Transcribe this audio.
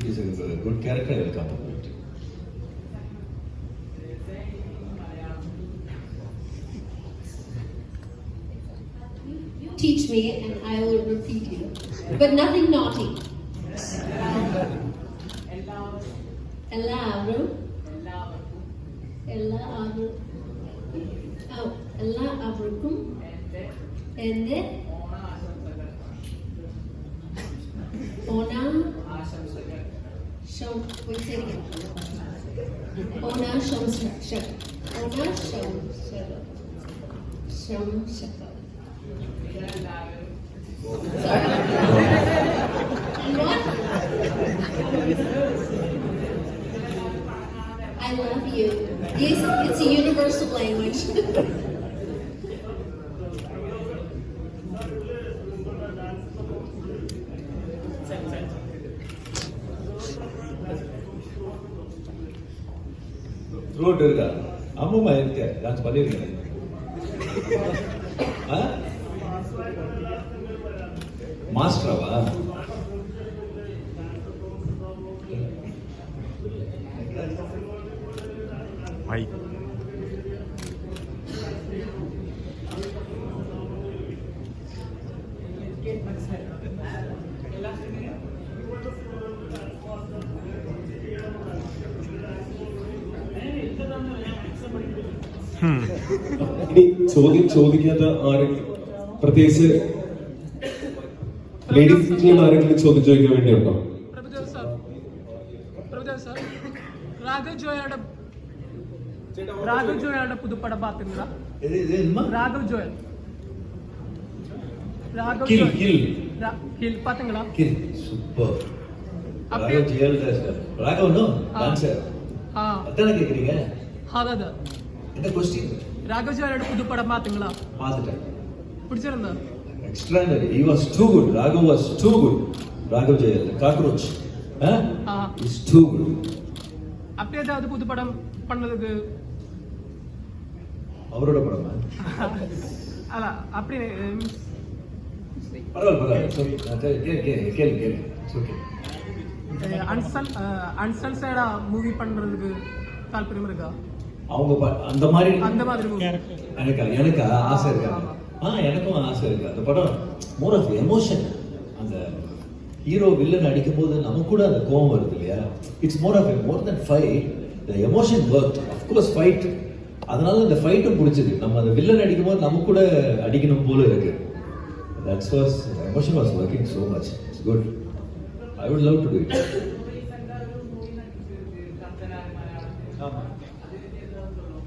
it is a good character, I will come up with it. Teach me and I will repeat you. But nothing naughty. എല്ലാവരും എല്ലാവരും ഓ, എല്ലാവർക്കും എൻ്റെ ഓണ Say it again. I love you. Yes, it's a universal language. Throat இருக்கா ஆமாம்மா இருக்கு dance பண்ணியிருக்கேன் ஆ மாஸ்டராவா my ഇനി ചോദ്യം ചോദിക്കാത്ത ആരെങ്കിലും പ്രത്യേകിച്ച് ലേഡീസ് ടീം ആരെങ്കിലും ചോദ്യം ചോദിക്കാൻ വേണ്ടിയുണ്ടോ പ്രഭുദേവ് സാർ പ്രഭുദേവ് സാർ ராகவ் ஜோயோட ராகவ் ஜோயோட புது படம் பாத்தீங்களா இது இது என்னம்மா Raghav Joel Raghav kill Joel kill ரா- கில் பாத்தீங்களா கில் சூப்பர் அப்படியே- ராகவ் ஜெயல் ராகவனும் ஆ. டான்சர் ஆ அதானே கேட்குறீங்க அதாவது என்ன கொஸ்டின் ராகவ் புது படம் பாத்தீங்களா பார்த்துட்டேன் பிடிச்சிருந்தா extraordinary. He was too good. Raghav was too good. Raghav Jayal, the cockroach. Huh? Ah He's too good. அப்படி ஏதாவது புது படம் பண்ணதுக்கு அவரோட படமா அல்ல அப்படி. அஹ், அன்சன் அன்சன்சைடா மூவி பண்றதுக்கு தாற்பயம் இருக்கா அவங்க அந்த மாதிரி அந்த மாதிரி எனக்கு எனக்கு ஆசை இருக்கு. ஆ எனக்கும் ஆசை இருக்கு. அந்த படம் மோர் ஆஃப் எமோஷன் அந்த ஹீரோ வில்லன் அடிக்கும் போது நமக்கு கூட அந்த கோவம் வருது இல்லையா? It's more of more then fight the emotion work of course fight அதனால இந்த ஃபைட்டும் பிடிச்சது. நம்ம அந்த வில்லன் அடிக்கும் போது நமக்கு கூட அடிக்கணும் போல இருக்கு. That's was emotion was working so much it's good I would love to do it ஆமாம்